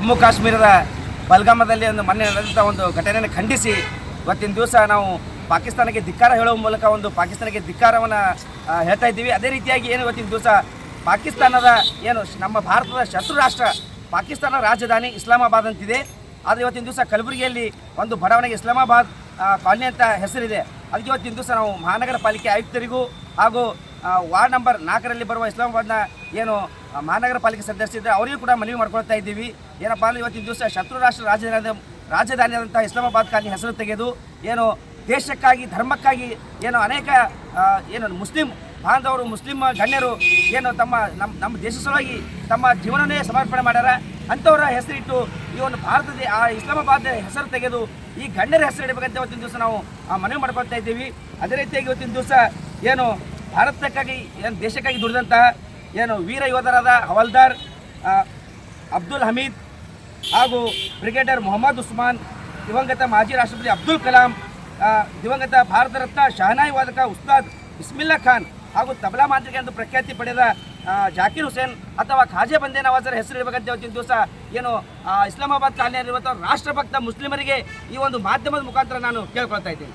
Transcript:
ಜಮ್ಮು ಕಾಶ್ಮೀರದ ಬಲ್ಗಾಮದಲ್ಲಿ ಒಂದು ಮೊನ್ನೆ ನಡೆದಂಥ ಒಂದು ಘಟನೆಯನ್ನು ಖಂಡಿಸಿ ಇವತ್ತಿನ ದಿವಸ ನಾವು ಪಾಕಿಸ್ತಾನಕ್ಕೆ ಧಿಕ್ಕಾರ ಹೇಳುವ ಮೂಲಕ ಒಂದು ಪಾಕಿಸ್ತಾನಕ್ಕೆ ಧಿಕ್ಕಾರವನ್ನು ಹೇಳ್ತಾ ಇದ್ದೀವಿ. ಅದೇ ರೀತಿಯಾಗಿ ಏನು ಇವತ್ತಿನ ದಿವಸ ಪಾಕಿಸ್ತಾನದ ಏನು ನಮ್ಮ ಭಾರತದ ಶತ್ರು ರಾಷ್ಟ್ರ ಪಾಕಿಸ್ತಾನ ರಾಜಧಾನಿ ಇಸ್ಲಾಮಾಬಾದ್ ಅಂತಿದೆ. ಆದರೆ ಇವತ್ತಿನ ದಿವಸ ಕಲಬುರಗಿಯಲ್ಲಿ ಒಂದು ಬಡಾವಣೆಗೆ ಇಸ್ಲಾಮಾಬಾದ್ ಕಾಲನಿ ಅಂತ ಹೆಸರಿದೆ. ಅದಕ್ಕೆ ಇವತ್ತಿನ ದಿವಸ ನಾವು ಮಹಾನಗರ ಪಾಲಿಕೆ ಆಯುಕ್ತರಿಗೂ ಹಾಗೂ ವಾರ್ಡ್ ನಂಬರ್ ನಾಲ್ಕರಲ್ಲಿ ಬರುವ ಇಸ್ಲಾಮಾಬಾದ್ನ ಏನು ಮಹಾನಗರ ಪಾಲಿಕೆ ಸದಸ್ಯರಿದ್ದಾರೆ ಅವರಿಗೂ ಕೂಡ ಮನವಿ ಮಾಡ್ಕೊಳ್ತಾ ಇದ್ದೀವಿ. ಏನಪ್ಪ ಅಂದರೆ ಇವತ್ತಿನ ದಿವಸ ಶತ್ರು ರಾಷ್ಟ್ರ ರಾಜಧಾನಿ ರಾಜಧಾನಿಯಾದಂಥ ಇಸ್ಲಾಮಾಬಾದ್ ಕಾಲಿನ ಹೆಸರು ತೆಗೆದು, ಏನು, ದೇಶಕ್ಕಾಗಿ, ಧರ್ಮಕ್ಕಾಗಿ ಏನು ಅನೇಕ ಏನು ಮುಸ್ಲಿಂ ಬಾಂಧವರು, ಮುಸ್ಲಿಂ ಗಣ್ಯರು ಏನು ತಮ್ಮ ನಮ್ಮ ನಮ್ಮ ದೇಶ ಸಲುವಾಗಿ ತಮ್ಮ ಜೀವನವೇ ಸಮರ್ಪಣೆ ಮಾಡ್ಯಾರ. ಅಂಥವರ ಹೆಸರಿಟ್ಟು ಈ ಒಂದು ಭಾರತದ, ಆ ಇಸ್ಲಾಮಾಬಾದ್ ಹೆಸರು ತೆಗೆದು ಈ ಗಣ್ಯರ ಹೆಸರು ಇಡಬೇಕಂತ ಇವತ್ತಿನ ದಿವಸ ನಾವು ಮನವಿ ಮಾಡ್ಕೊಳ್ತಾ ಇದ್ದೀವಿ. ಅದೇ ರೀತಿಯಾಗಿ ಇವತ್ತಿನ ದಿವಸ ಏನು ಭಾರತಕ್ಕಾಗಿ ಏನು ದೇಶಕ್ಕಾಗಿ ದುಡಿದಂತಹ ಏನು ವೀರ ಯೋಧರಾದ ಹವಾಲ್ದಾರ್ ಅಬ್ದುಲ್ ಹಮೀದ್ ಹಾಗೂ ಬ್ರಿಗೇಡರ್ ಮೊಹಮ್ಮದ್ ಉಸ್ಮಾನ್, ದಿವಂಗತ ಮಾಜಿ ರಾಷ್ಟ್ರಪತಿ ಅಬ್ದುಲ್ ಕಲಾಂ ದಿವಂಗತ ಭಾರತ ರತ್ನ ಶಹನಾಯಿ ವಾದಕ ಉಸ್ತಾದ್ ಇಸ್ಮಿಲ್ಲಾ ಖಾನ್ ಹಾಗೂ ತಬಲಾ ಮಾಂತ್ರಿಕ ಎಂದು ಪ್ರಖ್ಯಾತಿ ಪಡೆದ ಜಾಕಿರ್ ಹುಸೇನ್ ಅಥವಾ ಖಾಜೆ ಬಂದೇ ನವಾಜರ ಹೆಸರು ಇರಬೇಕಂತ ಇವತ್ತಿನ ದಿವಸ ಏನು ಇಸ್ಲಾಮಾಬಾದ್ ಕಾಲನಿಯಲ್ಲಿರುವಂಥ ರಾಷ್ಟ್ರಭಕ್ತ ಮುಸ್ಲಿಮರಿಗೆ ಈ ಒಂದು ಮಾಧ್ಯಮದ ಮುಖಾಂತರ ನಾನು ಕೇಳ್ಕೊಳ್ತಾ ಇದ್ದೀನಿ.